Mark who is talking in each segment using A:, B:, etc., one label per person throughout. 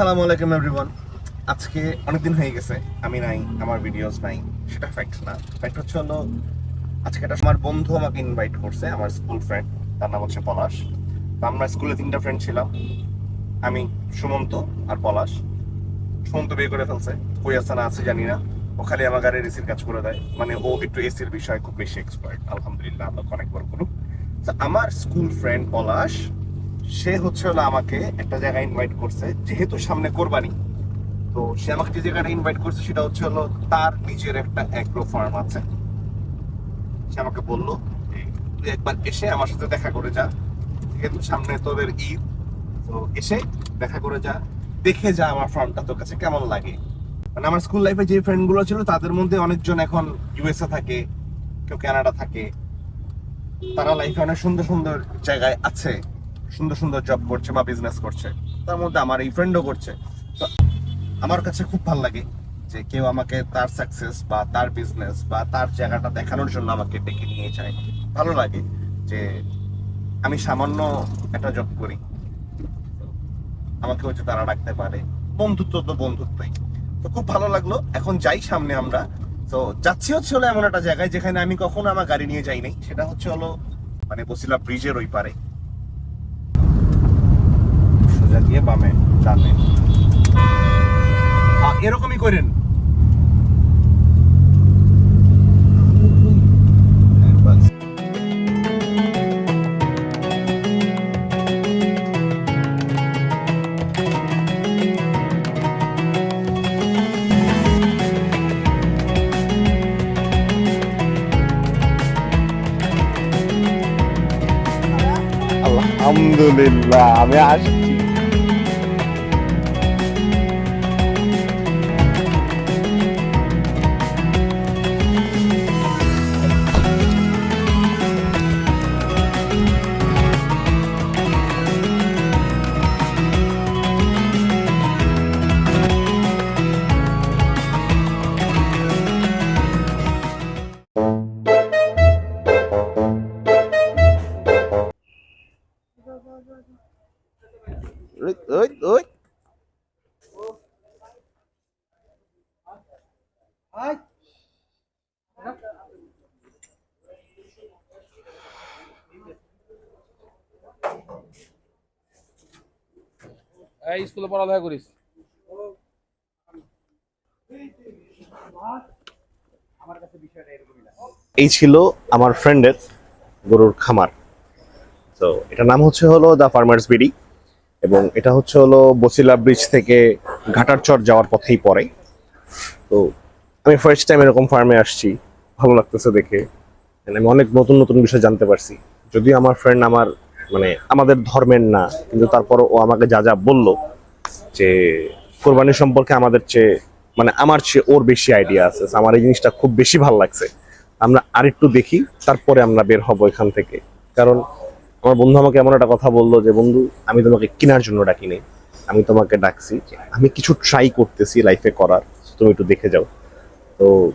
A: আসসালামু আলাইকুম এভরিওয়ান। আজকে অনেকদিন হয়ে গেছে, আমি নাই, আমার ভিডিওস নাই, সেটা ফ্যাক্ট না। ফ্যাক্ট হচ্ছে হলো, আজকে একটা আমার বন্ধু আমাকে ইনভাইট করছে, আমার স্কুল ফ্রেন্ড তার নাম হচ্ছে পলাশ। আমরা স্কুলে তিনটা ফ্রেন্ড ছিলাম। আমি, সুমন্ত আর পলাশ। সুমন্ত বিয়ে করে ফেলছে, কই আছে না আছে জানি না। ও খালি আমার গাড়ির এসির কাজ করে দেয়। মানে ও একটু এসির বিষয়ে খুব বেশি এক্সপার্ট আলহামদুলিল্লাহ আল্লাহ অনেক বড় করুক তো আমার স্কুল ফ্রেন্ড পলাশ সে হচ্ছে হলো আমাকে একটা জায়গায় ইনভাইট করছে, যেহেতু সামনে কোরবানি। তো সে আমাকে যে জায়গাটা ইনভাইট করছে, সেটা হচ্ছে হলো তার নিজের একটা অ্যাগ্রো ফার্ম আছে। সে আমাকে বলল তুই একবার এসে আমার সাথে দেখা করে যা। যেহেতু সামনে তোদের ঈদ, তো এসে দেখা করে যা। দেখে যা আমার ফার্মটা তোর কাছে কেমন লাগে। মানে আমার স্কুল লাইফে যে ফ্রেন্ডগুলো ছিল, তাদের মধ্যে অনেকজন এখন ইউএসএ থাকে, কেউ কানাডা থাকে। তারা লাইফে অনেক সুন্দর সুন্দর জায়গায় আছে। সুন্দর সুন্দর জব করছে বা বিজনেস করছে, তার মধ্যে আমার এই ফ্রেন্ডও করছে। তো আমার কাছে খুব ভালো লাগে যে কেউ আমাকে তার সাকসেস বা তার বিজনেস বা তার জায়গাটা দেখানোর জন্য আমাকে ডেকে নিয়ে যায়। ভালো লাগে যে আমি সামান্য একটা জব করি। আমাকে হচ্ছে তারা ডাকতে পারে। বন্ধুত্ব তো বন্ধুত্বই। তো খুব ভালো লাগল। এখন যাই সামনে আমরা। তো যাচ্ছি হচ্ছে হলো এমন একটা জায়গায় যেখানে আমি কখনো আমার গাড়ি নিয়ে যাই নাই সেটা হচ্ছে হলো মানে বসিলা ব্রিজের ওই পারে। বামে ডানে এরকমই করেন। আলহামদুলিল্লাহ আমি আসছি
B: এই স্কুলে পড়ালেখা করিস।
A: এই ছিল আমার ফ্রেন্ডের গরুর খামার। তো এটার নাম হচ্ছে হলো দ্য ফার্মার্স বিডি এবং এটা হচ্ছে হলো বসিলা ব্রিজ থেকে ঘাটারচর যাওয়ার পথেই পড়ে। তো আমি ফার্স্ট টাইম এরকম ফার্মে আসছি, ভালো লাগতেছে দেখে। আমি অনেক নতুন নতুন বিষয় জানতে পারছি। যদিও আমার ফ্রেন্ড আমার মানে আমাদের ধর্মের না, কিন্তু তারপর ও আমাকে যা যা বলল যে কোরবানি সম্পর্কে আমাদের চেয়ে মানে আমার চেয়ে ওর বেশি আইডিয়া আছে। আমার এই জিনিসটা খুব বেশি ভালো লাগছে। আমরা আরেকটু দেখি, তারপরে আমরা বের হব এখান থেকে। কারণ আমার বন্ধু আমাকে এমন একটা কথা বলল যে, বন্ধু, আমি তোমাকে কেনার জন্য ডাকি নাই আমি তোমাকে ডাকছি আমি কিছু ট্রাই করতেছি লাইফে করার। তুমি একটু দেখে যাও। তো,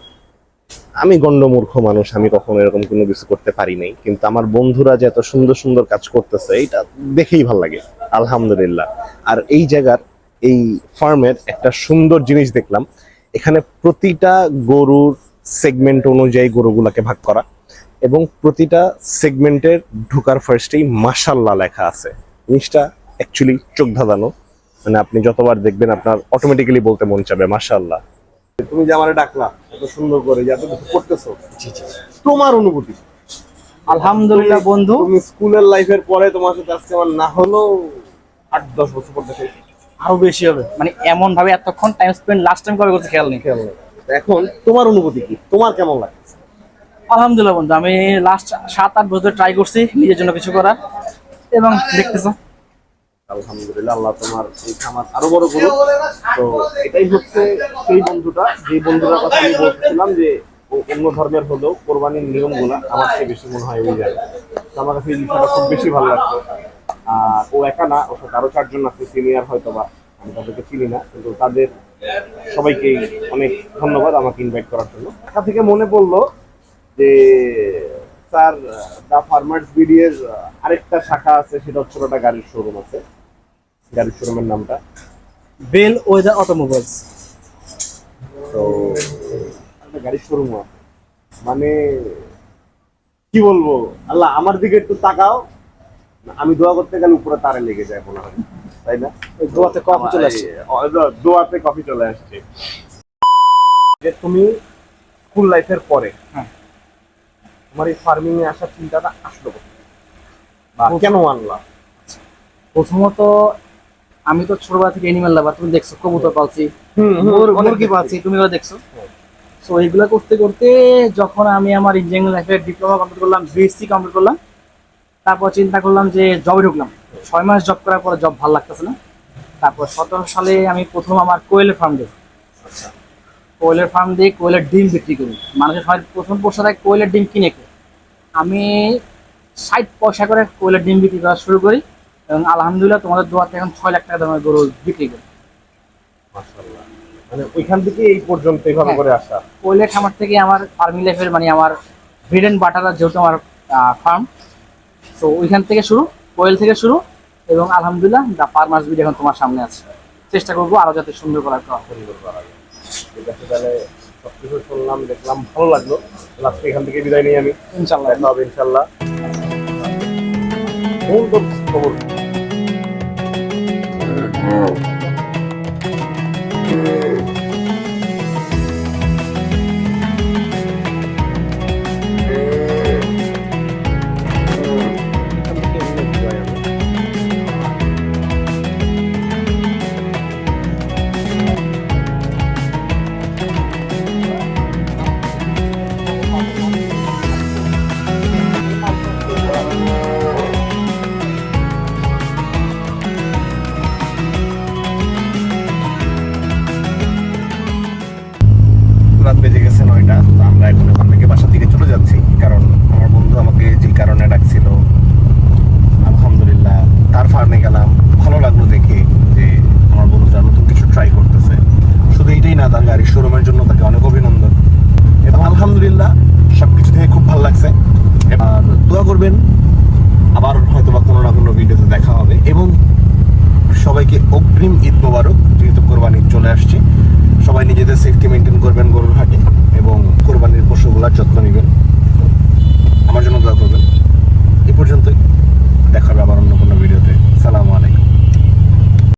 A: আমি গণ্ডমূর্খ মানুষ, আমি কখনো এরকম কোনো কিছু করতে পারি নাই। কিন্তু আমার বন্ধুরা যে এত সুন্দর সুন্দর কাজ করতেছে, এটা দেখেই ভালো লাগে। আলহামদুলিল্লাহ। আর এই জায়গার, এই ফার্মের একটা সুন্দর জিনিস দেখলাম। এখানে প্রতিটা গরুর সেগমেন্ট অনুযায়ী গরুগুলাকে ভাগ করা এবং প্রতিটা সেগমেন্টের ঢুকার ফার্স্টেই মাসাল্লাহ লেখা আছে। জিনিসটা অ্যাকচুয়ালি চোখ ধাঁধানো। মানে আপনি যতবার দেখবেন আপনার অটোমেটিক্যালি বলতে মন চাবে মাসাল্লাহ তুমি যে আমার ডাকলা এত সুন্দর করে যে এত কিছু করতেছো। তোমার অনুভূতি
C: আলহামদুলিল্লাহ বন্ধু।
A: তুমি স্কুলের লাইফের পরে তোমার সাথে আজকে আমার না হলেও আট দশ বছর পর দেখে
C: আরও বেশি হবে। মানে এমন ভাবে এতক্ষণ টাইম স্পেন্ড লাস্ট টাইম কবে করতে খেয়াল নেই।
A: খেয়াল নেই। এখন তোমার অনুভূতি কি? তোমার কেমন লাগে?
C: আলহামদুলিল্লাহ বন্ধু আমি লাস্ট সাত আট বছর ট্রাই করছি নিজের জন্য কিছু করার। এবং দেখতেছো।
A: আলহামদুলিল্লাহ আল্লাহ তোমার এই খামার আরও বড় করুক। তো এটাই হচ্ছে সেই বন্ধুটা যে বন্ধুটার কথা আমি বলছিলাম যে ও অন্য ধর্মের হলেও কোরবানির নিয়মগুলা আমার চেয়ে বেশি মনে হয় ওই জায়গায়। তো আমার কাছে এই বিষয়টা খুব বেশি ভালো লাগতো আর ও একা না ওর সাথে আরও চারজন আছে সিনিয়র হয়তো বা আমি তাদেরকে চিনি না কিন্তু তাদের সবাইকে অনেক ধন্যবাদ আমাকে ইনভাইট করার জন্য। তা থেকে মনে পড়ল যে স্যার দা ফার্মার্স বিডি এর আরেকটা শাখা আছে সেটা হচ্ছে একটা গাড়ির শোরুম আছে। গাড়ির শোরুমের নামটা।
C: Bell weather automobiles.
A: তো একটা গাড়ির শোরুম মানে কি বলব? আল্লাহ আমার দিকে একটু তাকাও। আমি দোয়া করতে গেলে উপরে তারে লেগে যায় মনে হয় তাই না
C: দোয়াতে কফি চলে আসছে
A: দোয়াতে কফি চলে আসছে যে তুমি স্কুল লাইফের পরে
C: হ্যাঁ।
A: তোমার এই ফার্মিং এ আসার চিন্তাটা আসলো বা কেন আনলা
C: প্রথমত আমি তো ছোটবেলা থেকে এনিমেল লাভার তুমি দেখছ কবুতর পালছি মুরগি। পালছি তুমি দেখছ। সো এইগুলো করতে করতে যখন আমি আমার ইঞ্জিনিয়ারিং লাইফে ডিপ্লোমা কমপ্লিট করলাম বিএসসি কমপ্লিট করলাম তারপর চিন্তা করলাম যে জবে ঢুকলাম। ছয় মাস জব করার পরে জব ভালো লাগতেছে না। তারপর সতেরো সালে আমি প্রথম আমার কোয়েলের ফার্ম দিই
A: আচ্ছা।
C: কোয়েলের ফার্ম দিয়ে কোয়েলের ডিম বিক্রি করি। মানুষের সবাই প্রথম পোষা থাকে কোয়েলের ডিম কিনে। আমি ষাট পয়সা করে কোয়েলের ডিম বিক্রি করা শুরু করি এবং আলহামদুলিল্লাহ তোমাদের দোয়াতে এখন ছয় লাখ টাকা দামের গরু বিক্রি করি।
A: মানে ওইখান থেকে এই পর্যন্ত এইভাবে
C: হ্যাঁ।
A: করে আসা।
C: কোয়েলের খামার থেকে আমার ফার্মিং লাইফের মানে আমার ব্রিড অ্যান্ড বাটার যেহেতু আমার ফার্ম তো ওইখান থেকে শুরু কোয়েল থেকে শুরু এবং আলহামদুলিল্লাহ পার ফার্মার্স ভিডিও এখন তোমার সামনে আছে। চেষ্টা করব আরও যাতে সুন্দর করার করা
A: সুন্দর করা যায় ঠিক আছে তাহলে সবকিছু শুনলাম দেখলাম ভালো লাগল। লাস্টে এখান থেকে বিদায় নিই আমি।
C: ইনশাল্লাহ
A: দেখা হবে ইনশাল্লাহ খবর। অগ্রিম ঈদ মোবারক যেহেতু কোরবানি চলে আসছে, সবাই নিজেদের সেফটি মেনটেন করবেন গরুর হাটে এবং কোরবানির পশুগুলার যত্ন নেবেন। আমার জন্য দোয়া করবেন। এ পর্যন্তই। দেখা হবে আবার অন্য কোনো ভিডিওতে। সালামু আলাইকুম।